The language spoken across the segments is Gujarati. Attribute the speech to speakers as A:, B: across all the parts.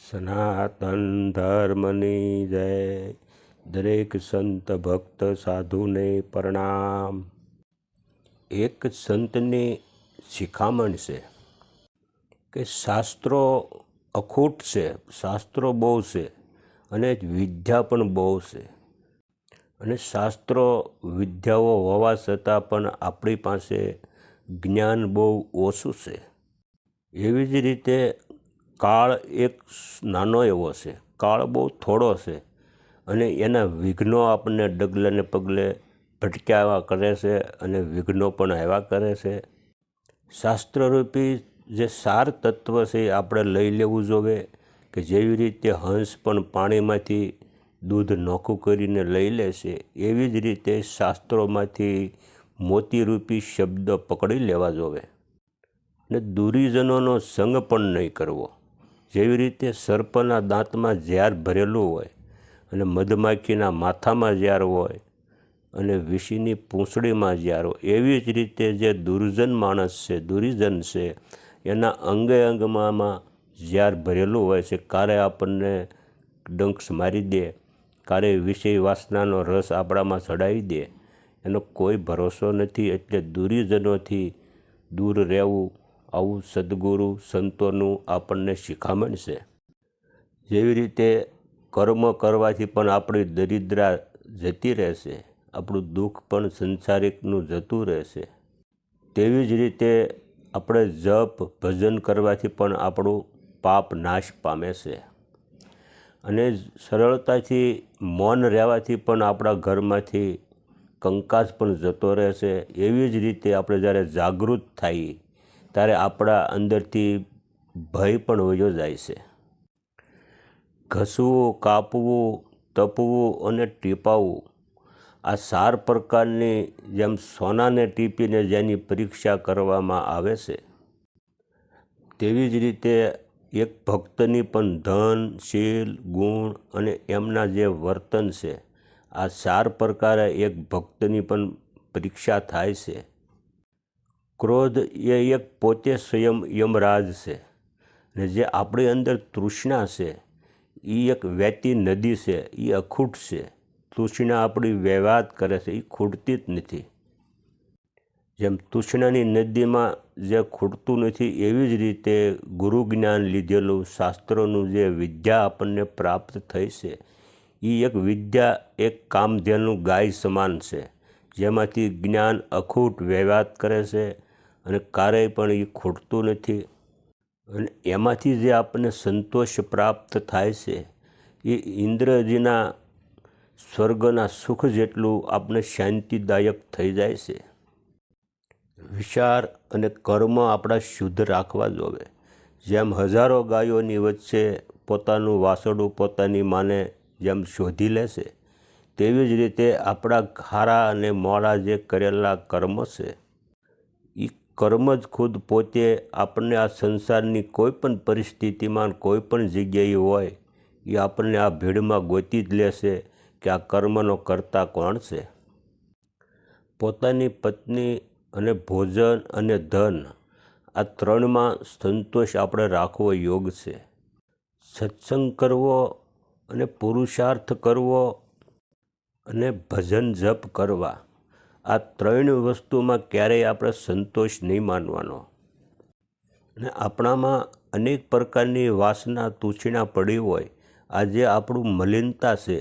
A: સનાતન ધર્મની જય દરેક સંત ભક્ત સાધુને પ્રણામ એક સંતની શિખામણ છે કે શાસ્ત્રો અખૂટ છે શાસ્ત્રો બહુ છે અને વિદ્યા પણ બહુ છે અને શાસ્ત્રો વિદ્યાઓ હોવા છતાં પણ આપણી પાસે જ્ઞાન બહુ ઓછું છે. એવી જ રીતે કાળ એક નાનો એવો છે. કાળ બહુ થોડો છે અને એના વિઘ્નો આપણને ડગલે ને પગલે ભટક્યા કરે છે અને વિઘ્નો પણ આવ્યા કરે છે. શાસ્ત્રરૂપી જે સાર તત્વ છે એ આપણે લઈ લેવું જોઈએ કે જેવી રીતે હંસ પણ પાણીમાંથી દૂધ નોખું કરીને લઈ લે છે. એવી જ રીતે શાસ્ત્રોમાંથી મોતીરૂપી શબ્દ પકડી લેવા જોવે. ને દુરીજનોનો સંગ પણ નહીં કરવો. જેવી રીતે સર્પના દાંતમાં ઝેર ભરેલું હોય અને મધમાખીના માથામાં ઝેર હોય અને વિષીની પૂંછડીમાં ઝેર હોય, એવી જ રીતે જે દુર્જન માણસ છે, દુરીજન છે, એના અંગે અંગમાં ઝેર ભરેલું હોય છે. કારે આપણને ડંક્સ મારી દે કારે વિષય વાસનાનો રસ આપણામાં ચડાવી દે. એનો કોઈ ભરોસો નથી એટલે દુરીજનોથી દૂર રહેવું, આવું સદગુરુ સંતોનું આપણને શિખામણ છે. જેવી રીતે કર્મ કરવાથી પણ આપણી દરિદ્રા જતી રહેશે, આપણું દુઃખ પણ સંસારિકનું જતું રહેશે. તેવી જ રીતે આપણે જપ, ભજન કરવાથી પણ આપણું પાપ નાશ પામે છે. અને સરળતાથી મૌન રહેવાથી પણ આપણા ઘરમાંથી કંકાસ પણ જતો રહેશે. એવી જ રીતે આપણે જ્યારે જાગૃત થઈએ ત્યારે આપણા અંદરથી ભય પણ વયો જાય છે. ઘસવું, કાપવું, તપવું અને ટીપાવવું આ ચાર પ્રકારની જેમ સોનાને ટીપીને જેની પરીક્ષા કરવામાં આવે છે. તેવી જ રીતે એક ભક્તની પણ ધન, શીલ, ગુણ અને એમના જે વર્તન છે, આ ચાર પ્રકારે એક ભક્તની પણ પરીક્ષા થાય છે. ક્રોધ એ એક પોતે સ્વયં યમરાજ છે ને જે આપણી અંદર તૃષ્ણા છે એ એક વહેતી નદી છે એ અખૂટ છે. તૃષ્ણા આપણી વ્યવહાર કરે છે એ ખૂટતી જ નથી. જેમ તૃષ્ણાની નદીમાં જે ખૂટતું નથી, એવી જ રીતે ગુરુ જ્ઞાન લીધેલું શાસ્ત્રોનું જે વિદ્યા આપણને પ્રાપ્ત થઈ છે એ એક વિદ્યા, એક કામધેનું ગાય સમાન છે. જેમાંથી જ્ઞાન અખૂટ વ્યવહાર કરે છે અને ક્યારેય પણ એ ખૂટતું નથી. અને એમાંથી જે આપણને સંતોષ પ્રાપ્ત થાય છે એ ઇન્દ્રજીના સ્વર્ગના સુખ જેટલું આપણે શાંતિદાયક થઈ જાય છે. વિચાર અને કર્મ આપણા શુદ્ધ રાખવા જોવે. જેમ હજારો ગાયોની વચ્ચે પોતાનું વાસળું પોતાની માને જેમ શોધી લેશે, તેવી જ રીતે આપણા ખારા અને મોડા જે કરેલા કર્મ છે એ કર્મ જ ખુદ પોતે આપણને આ સંસારની કોઈ પણ પરિસ્થિતિમાં, કોઈ પણ જગ્યાએ હોય એ આપણને આ ભીડમાં ગોતી જ લેશે કે આ કર્મનો કરતા કોણ છે. પોતાની પત્ની અને ભોજન અને ધન, આ ત્રણમાં સંતોષ આપણે રાખવો યોગ છે. સત્સંગ કરવો અને પુરુષાર્થ કરવો અને ભજન જપ કરવા, આ ત્રણ વસ્તુમાં ક્યારેય આપણે સંતોષ નહીં માનવાનો. અને આપણામાં અનેક પ્રકારની વાસના તૂછીણા પડી હોય, આજે આપણું મલિનતા છે.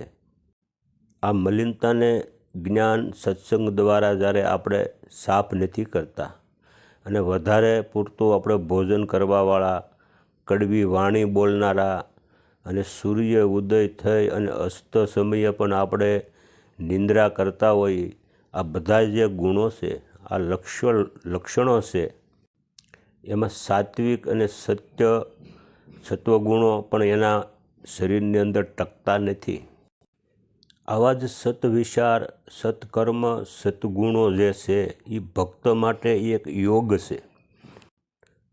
A: આ મલિનતાને જ્ઞાન સત્સંગ દ્વારા જ્યારે આપણે સાફ નથી કરતા અને વધારે પૂરતું આપણે ભોજન કરવાવાળા, કડવી વાણી બોલનારા અને સૂર્ય ઉદય થઈ અને અસ્ત સમયે પણ આપણે નિંદ્રા કરતા હોઈએ આ બધા જે ગુણો છે, આ લક્ષણ લક્ષણો છે, એમાં સાત્વિક અને સત્ય, સત્વગુણો પણ એના શરીરની અંદર ટકતા નથી. આવા જ સતવિચાર, સત્કર્મ, સત્ગુણો જે છે એ ભક્ત માટે એક યોગ છે.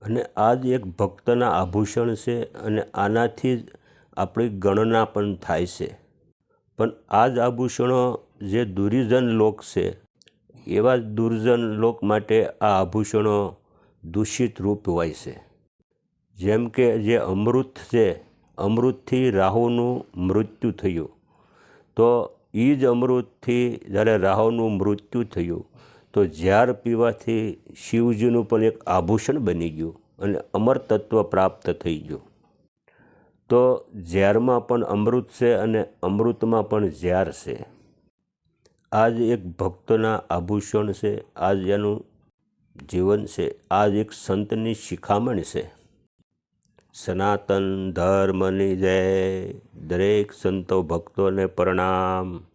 A: અને આ જ એક ભક્તના આભૂષણ છે અને આનાથી જ આપણી ગણના પણ થાય છે. પણ આ જ આભૂષણો જે દુર્જન લોક છે, એવા દુર્જન લોક માટે આ આભૂષણો દૂષિત રૂપ હોય છે. જેમ કે જે અમૃત છે, અમૃતથી રાહુનું મૃત્યુ થયું. તો એ જ અમૃતથી જ્યારે રાહુનું મૃત્યુ થયું, તો ઝાર પીવાથી શિવજીનું પણ એક આભૂષણ બની ગયું અને અમર તત્વ પ્રાપ્ત થઈ ગયું. તો ઝેરમાં પણ અમૃત છે અને અમૃતમાં પણ ઝેર છે. આ જ એક ભક્તના આભૂષણ છે આ જ એનું જીવન છે આ જ એક સંતની શિખામણ છે. સનાતન ધર્મની જય. દરેક સંતો ભક્તોને પ્રણામ.